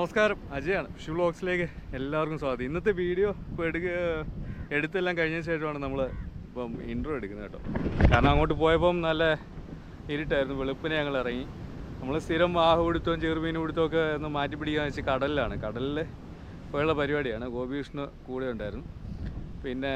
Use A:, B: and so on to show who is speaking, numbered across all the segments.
A: നമസ്കാരം. അജയാണ്. ഷു ബ്ലോഗ്സിലേക്ക് എല്ലാവർക്കും സ്വാഗതം. ഇന്നത്തെ വീഡിയോ എടുക്ക എടുത്തെല്ലാം കഴിഞ്ഞ ശേഷമാണ് നമ്മൾ ഇപ്പം ഇൻട്രോ എടുക്കുന്നത് കേട്ടോ. കാരണം അങ്ങോട്ട് പോയപ്പം നല്ല ഇരുട്ടായിരുന്നു. വെളുപ്പിനെ ഞങ്ങൾ ഇറങ്ങി. നമ്മൾ സ്ഥിരം വാഹ പിടുത്തവും ചെറുമീൻ പിടുത്തവും ഒക്കെ ഒന്ന് മാറ്റി പിടിക്കാന്ന് വെച്ചാൽ കടലിലാണ്. കടലിൽ പോയുള്ള പരിപാടിയാണ്. ഗോപികൃഷ്ണ കൂടെ ഉണ്ടായിരുന്നു. പിന്നെ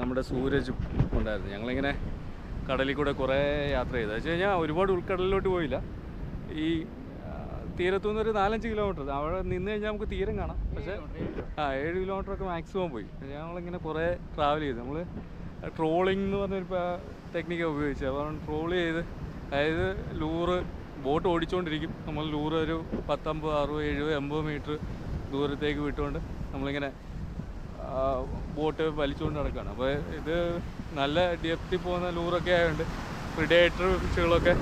A: നമ്മുടെ സൂരജും ഉണ്ടായിരുന്നു. ഞങ്ങളിങ്ങനെ കടലിൽ കൂടെ കുറേ യാത്ര ചെയ്തു. വെച്ച് കഴിഞ്ഞാൽ ഒരുപാട് ഉൾക്കടലിലോട്ട് പോയില്ല. ഈ തീരത്തുനിന്ന് ഒരു നാലഞ്ച് കിലോമീറ്റർ അവിടെ നിന്ന് കഴിഞ്ഞാൽ നമുക്ക് തീരം കാണാം. പക്ഷേ ആ ഏഴ് കിലോമീറ്റർ ഒക്കെ മാക്സിമം പോയി. ഞങ്ങളിങ്ങനെ കുറേ ട്രാവൽ ചെയ്തു. നമ്മൾ ട്രോളിംഗ് എന്ന് പറഞ്ഞൊരു ടെക്നിക്കാണ് ഉപയോഗിച്ചത്. അപ്പോൾ ട്രോൾ ചെയ്ത് അതായത് ലൂറ് ബോട്ട് ഓടിച്ചുകൊണ്ടിരിക്കും നമ്മൾ ലൂറ് ഒരു പത്തമ്പത് അറുപത് എഴുപത് എൺപത് മീറ്റർ ദൂരത്തേക്ക് വിട്ടുകൊണ്ട് നമ്മളിങ്ങനെ ബോട്ട് വലിച്ചുകൊണ്ട് നടക്കുകയാണ് അപ്പോൾ ഇത് നല്ല ഡെപ്തി പോകുന്ന ലൂറൊക്കെ ആയതുകൊണ്ട് പ്രിഡേറ്റർ ഫിഷുകളൊക്കെ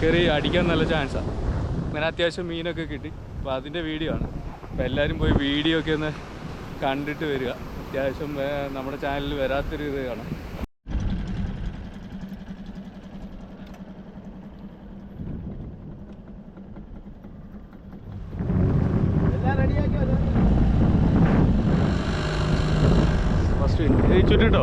A: കയറി അടിക്കാൻ നല്ല ചാൻസാണ് അങ്ങനെ അത്യാവശ്യം മീനൊക്കെ കിട്ടി. അപ്പോൾ അതിന്റെ വീഡിയോ ആണ്. അപ്പോൾ എല്ലാവരും പോയി വീഡിയോ ഒക്കെ ഒന്ന് കണ്ടിട്ട് വരിക. അത്യാവശ്യം നമ്മുടെ ചാനലിൽ വരാത്തൊരു ഇത് കാണാം. ചുറ്റിട്ടോ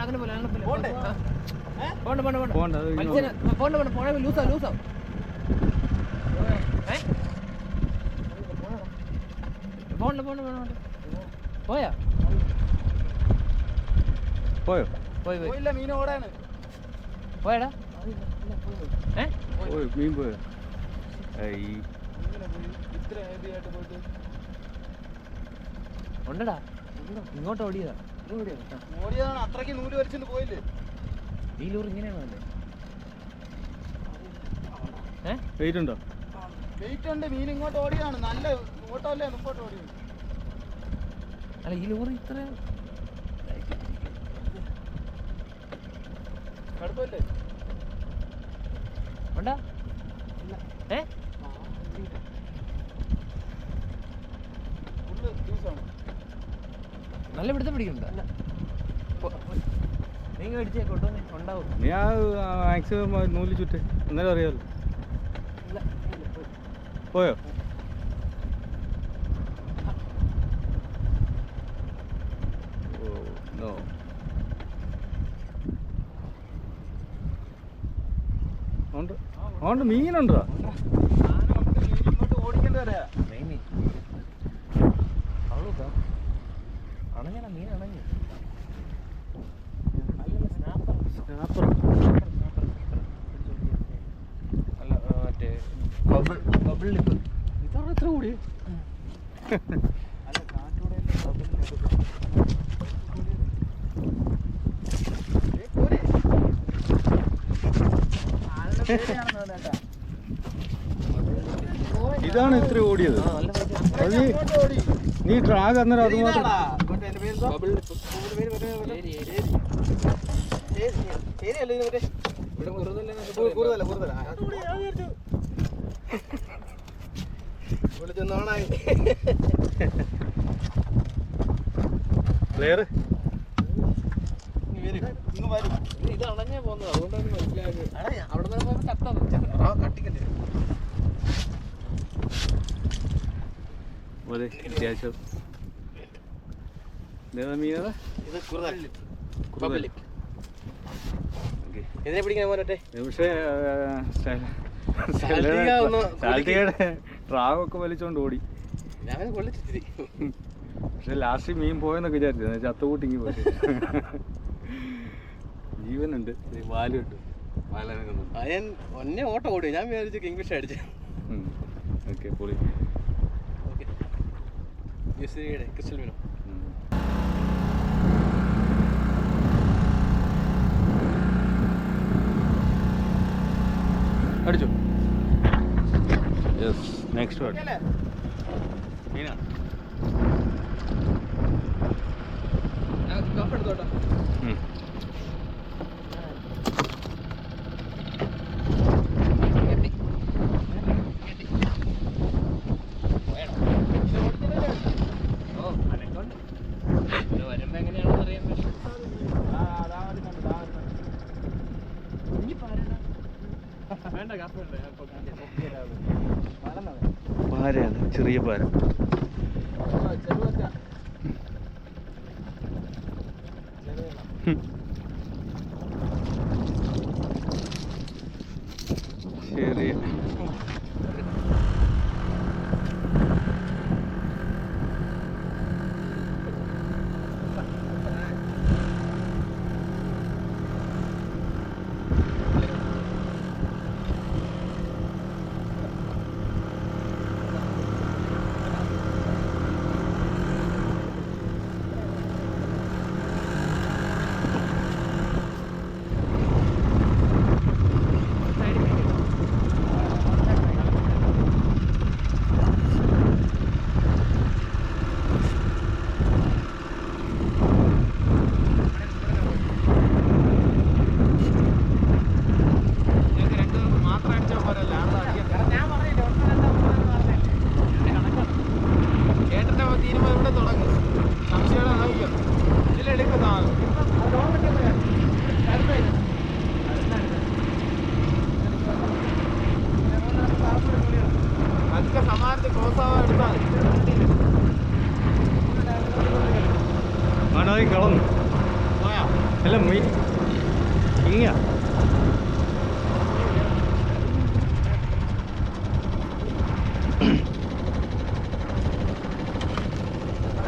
B: പോലെ അങ്ങനെ പോലെ. അങ്ങനെ പോലെ
C: പോണ്ടേ?
B: പോണ്ട പോണ്ട പോണ്ട.
A: പോണ്ട അത് ഇങ്ങ്
B: മത്സ്യന് പോണ്ട. പോണ്ട പോണ ലൂസാ ലൂസാ ഏ? പോണ്ട പോണ്ട പോണ്ട പോണ്ട. പോയാ?
A: പോയോ?
B: പോയി പോയി.
C: പോയില്ല മീൻ ഓടാണ്
B: പോയടാ? ഏ?
A: പോയോ? മീൻ പോയോ? ഈ
C: ഇത്ര ഹെവി ആയിട്ട് പോയിട്ട്.
B: ഉണ്ടടാ. ഇങ്ങോട്ട് ഓടിയതാ.
C: ഓടിയതാണ് അത്രയ്ക്ക് നൂൽ വലിച്ചിട്ട് പോയില്ലേ?
B: ഈ ലൂർ ഇങ്ങനെയാണോ അല്ലേ ഏ?
A: വെയിറ്റ് ഉണ്ടോ?
C: വെയിറ്റ് ഉണ്ട് മീൻ ഇങ്ങോട്ട് ഓടിയാണ്. നല്ല ഓട്ടമല്ലേ മുമ്പോട്ട് ഓടിയത്
B: അല്ല ഈ ലൂർ ഇത്ര
C: കടുപ്പല്ലേ
B: ഉണ്ടാ? ഏ? നല്ല പിടുത്തം പിടിക്കുന്നുണ്ട്. നീங்க അടിച്ചേ കൊണ്ടുവന്നേ ഉണ്ടാവും.
A: നീ ആ മാക്സിമം നൂൽ ചുറ്റ്. എന്നാലും അറിയാമല്ലോ പോയോ. Oh no. ഉണ്ട്. ഉണ്ട് മീനുണ്ടോ?
C: ഓടിക്കേണ്ടി വരാ
B: അണഞ്ഞാ മീൻ അണഞ്ഞു അല്ലല്ല സ്നാപ്പർ.
A: സ്നാപ്പർ
B: അല്ല ആ, മറ്റേ ബബിൾ ബബിൾ ലിപ്പ്.
A: ഇതവിടെ എത്ര കൂടി
C: അല്ല കാറ്റൂടെ
A: ഇതാണ് ഇത്ര ഓടിയത് നീ ട്രാക് ട്രാഗ് അന്നേരം അത്
C: വിളിച്ചൊന്നാണായി
A: ക്ലിയർ
B: പോകുന്നത്. അതുകൊണ്ടാണ് മനസ്സിലായത്. അവിടെ നിന്ന് പോകുമ്പോൾ ചത്തത്
A: അതെ അത്യാവശ്യം. മീനതാ
B: ഇത് കുറുതൽ.
A: ഓക്കെ.
B: ഇതിനെ പിടിക്കാൻ പോരട്ടെ
A: പക്ഷേ ട്രാവൊക്കെ വലിച്ചോണ്ട് ഓടി. പക്ഷെ ലാസ്റ്റ് മീൻ പോയെന്നൊക്കെ വിചാരിച്ചു ചത്തുകൂട്ടിങ്ങി പോയി. ജീവനുണ്ട്. വാലുണ്ട്.
B: അയൻ ഒന്നെ ഓട്ടം ഓടി. ഞാൻ വിചാരിച്ചു കിങ്ഫിഷ് അടിച്ചു.
A: ഓക്കെ പൊളി.
B: ഓക്കെ. ക്രിസ്റ്റൽ മീനോ?
A: അടിച്ചു. യെസ് നെക്സ്റ്റ് വേർഡ് മീനാ. പാരയാണ്. ചെറിയ പാര.
B: തുടങ്ങും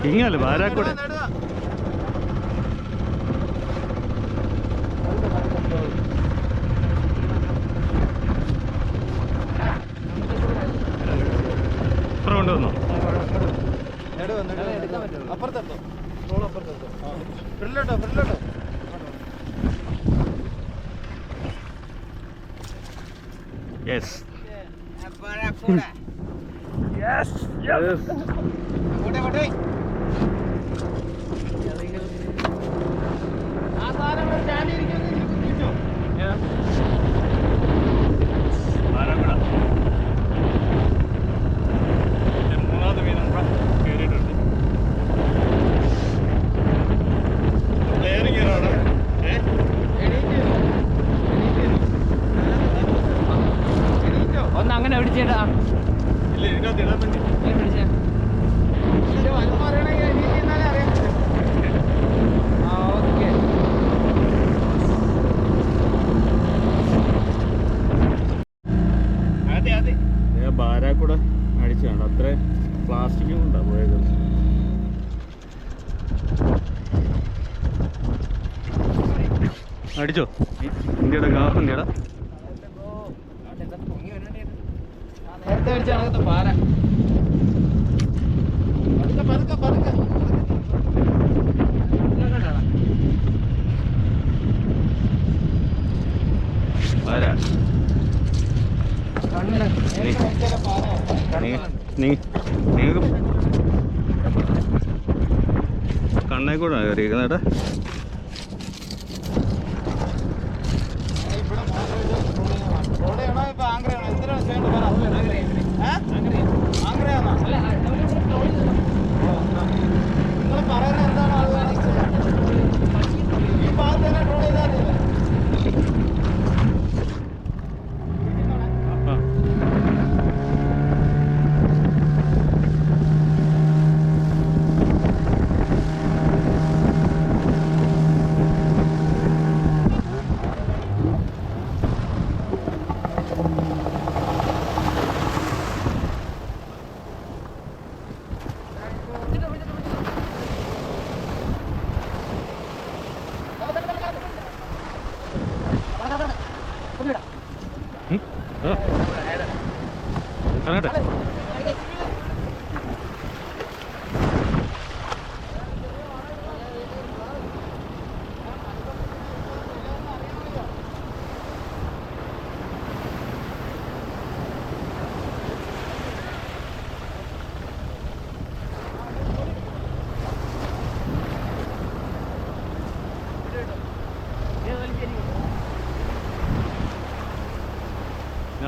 A: ഇങ്ങല്ലേ ബാരാക്കോട് ഇപ്പുറം കൊണ്ടുവന്നോ
B: അപ്പുറത്തെടുത്തോ റോൾ അപ്പുറത്തെടുത്തോ ഫ്രില്ലോട്ടോ ഫ്രില്ലോട്ടോ
A: യെസ്
B: അങ്ങോട്ടേ പോട്ടെ ആ സാധനം
A: അടിച്ചോ ഇന്ത്യയുടെ ഗാഫ് ഇന്ത്യയുടെ.
B: പതുക്കെ പതുക്കെ
A: നിങ്ങൾക്ക് കണ്ണേ കൂടെ കയറിയിരിക്കുന്നേട്ടാ
C: നിങ്ങൾ പറയുന്നത് എന്താണ്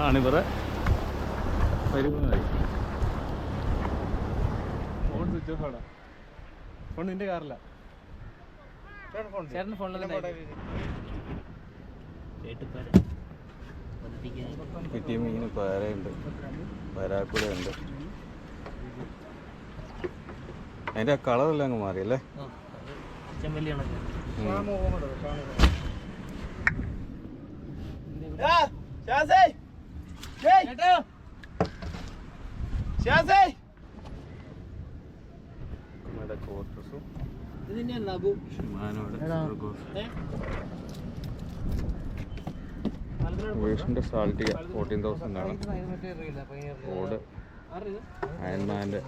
A: ഞാനിവരെ പരിപാടി. ഫോൺ സ്വിച്ച് ഓഫ് ആണ്. ഫോൺ നിന്റെ കാറില്ല
B: ചേട്ടൻ
A: കിട്ടിയ മീൻ പാരയുണ്ട്. വരാക്കുട ഉണ്ട്. അതിന്റെ ആ കളറെല്ലാം അങ്ങ് മാറിയല്ലേ
B: ചെമ്പല്ലി
A: വേഷന്റെ സാൾട്ടിക ഫോർട്ടീൻ തൗസൻഡ് ആണ്. ഓട് അയൺമാന്റെ